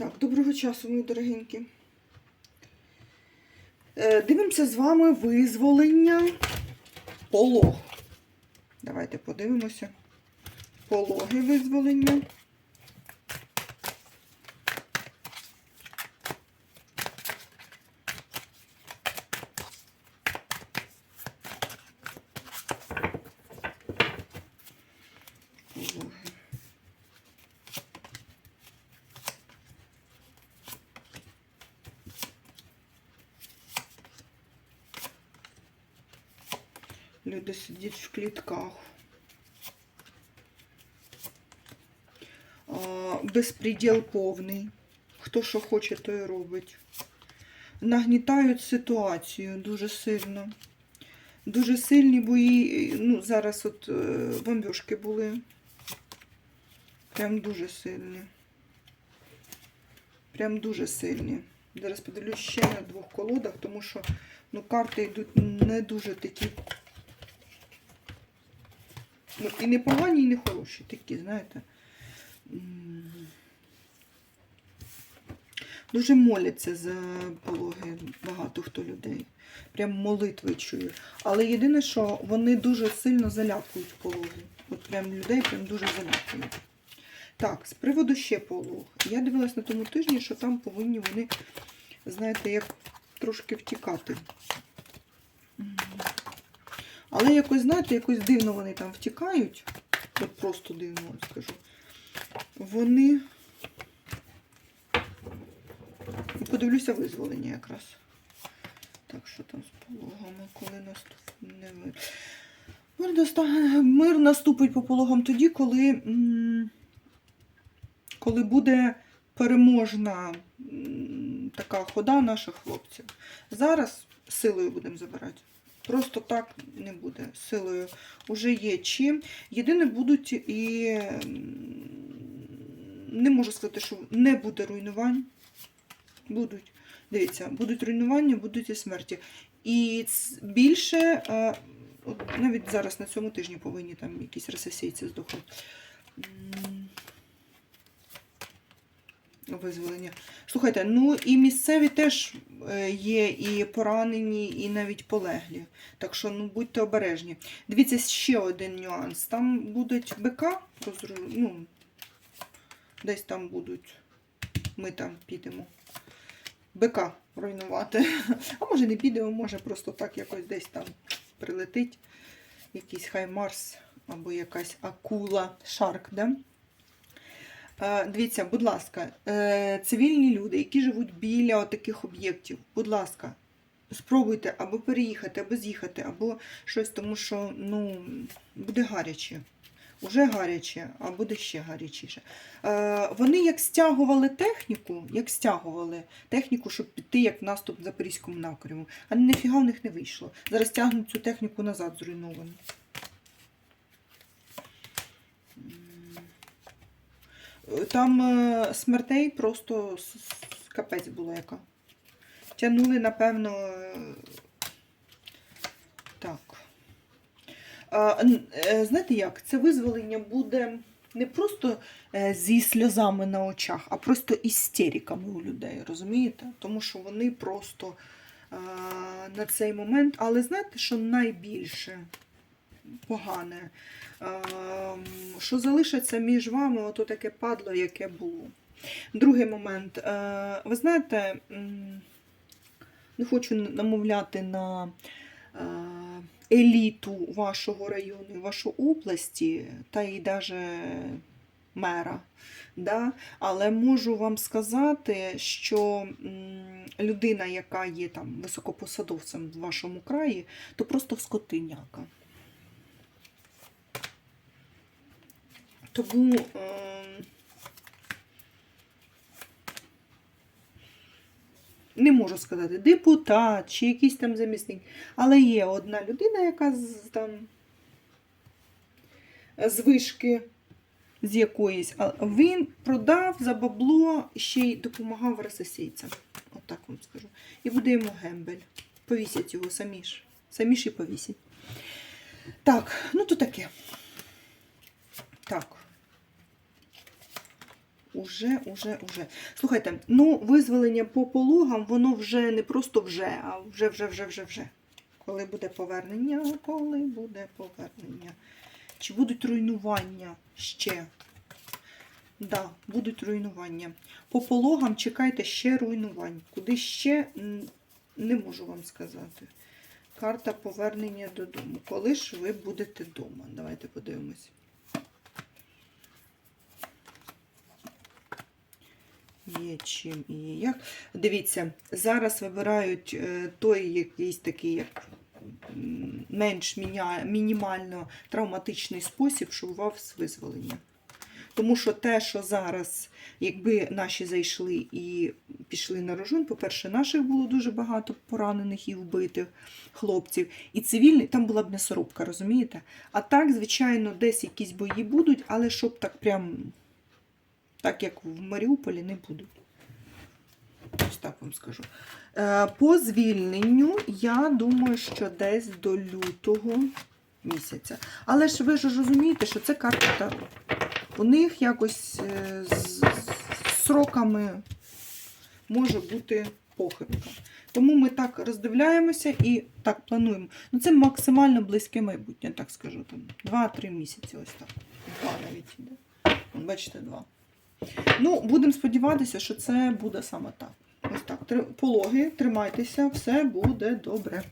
Так, доброго часу, мої дорогенькі. Е, Дивимося з вами визволення полог. Давайте подивимося. Пологи визволення. Пологи. Люди сидять в клітках. Безпреділ повний. Хто що хоче, то і робить. Нагнітають ситуацію дуже сильно. Дуже сильні бої. Ну, зараз от е, бомбіжки були. Прям дуже сильні. Прям дуже сильні. Зараз подивлюсь ще на двох колодах, тому що ну, карти йдуть не дуже такі. Ну, і не погані, і не хороші, такі, знаєте. Дуже моляться за пологи багато хто людей. Прям молитви чую. Але єдине, що вони дуже сильно залякують пологи. От прям людей прям дуже залякують. Так, з приводу ще полог. Я дивилась на тому тижні, що там повинні вони, знаєте, як трошки втікати. Але якось, знаєте, якось дивно вони там втікають. От просто дивно скажу. Вони. Подивлюся визволення якраз. Так, що там з пологами, коли наступне мир. Мир, доста- мир наступить по пологам тоді, коли, коли буде переможна така хода наших хлопців. Зараз силою будемо забирати. Просто так не буде. Силою вже є чим. Єдине будуть і не можу сказати, що не буде руйнувань. Будуть. Дивіться, будуть руйнування, будуть і смерті. І більше, е, от навіть зараз на цьому тижні повинні там якісь рососійці здохнути. Визволення. Слухайте, ну і місцеві теж е, є і поранені, і навіть полеглі. Так що ну, будьте обережні. Дивіться, ще один нюанс. Там будуть БК, ну, десь там будуть. Ми там підемо. БК руйнувати. А може не підемо, може просто так якось десь там прилетить. Якийсь хай Марс або якась акула, шарк, да? Е, Дивіться, будь ласка, е, цивільні люди, які живуть біля таких об'єктів, будь ласка, спробуйте або переїхати, або з'їхати, або щось, тому що ну, буде гаряче. Уже гаряче, а буде ще гарячіше. Е, вони як стягували техніку, як стягували техніку, щоб піти як в наступ в Запорізькому напряму. А ніфіга в них не вийшло. Зараз тягнуть цю техніку назад зруйновану. Там е, смертей просто капець було яка. Тянули, напевно. е, Так. Е, знаєте як? Це визволення буде не просто зі сльозами на очах, а просто істериками у людей, розумієте? Тому що вони просто на цей момент, але знаєте, що найбільше погане, е, що залишиться між вами, ото таке падло, яке було. Другий момент. Е, ви знаєте, не хочу намовляти на е, еліту вашого району, вашої області, та й навіть мера. Да? Але можу вам сказати, що людина, яка є там високопосадовцем в вашому краї, то просто скотиняка. Тому ем, не можу сказати, депутат чи якийсь там замісник. Але є одна людина, яка з, там з вишки з якоїсь. А він продав за бабло ще й допомагав російцям. Отак вам скажу. І буде йому гембель. Повісять його самі ж. Самі ж і повісять. Так, ну то таке. Так. Уже, уже, уже. Слухайте, ну, визволення по пологам, воно вже не просто вже, а вже, вже, вже, вже, вже. Коли буде повернення, коли буде повернення. Чи будуть руйнування ще? Да, будуть руйнування. По пологам чекайте ще руйнувань. Куди ще не можу вам сказати. Карта повернення додому. Коли ж ви будете вдома? Давайте подивимось. Є чим і як. Дивіться, зараз вибирають е, той якийсь такий, менш мінімально травматичний спосіб, щоб у вас визволення. Тому що те, що зараз, якби наші зайшли і пішли на рожон, по-перше, наших було дуже багато поранених і вбитих хлопців, і цивільний, там була б м'ясорубка, розумієте? А так, звичайно, десь якісь бої будуть, але щоб так прям, так як в Маріуполі, не будуть. Ось так вам скажу. Е, По звільненню, я думаю, що десь до лютого місяця. Але ж ви ж розумієте, що це карта. У них якось е, з сроками може бути похибка. Тому ми так роздивляємося і так плануємо. Ну, це максимально близьке майбутнє, так скажу. Там 2-3 місяці, ось так. Два навіть іде. Бачите, два. Ну, будемо сподіватися, що це буде саме так. Ось так. Пологи, тримайтеся, все буде добре.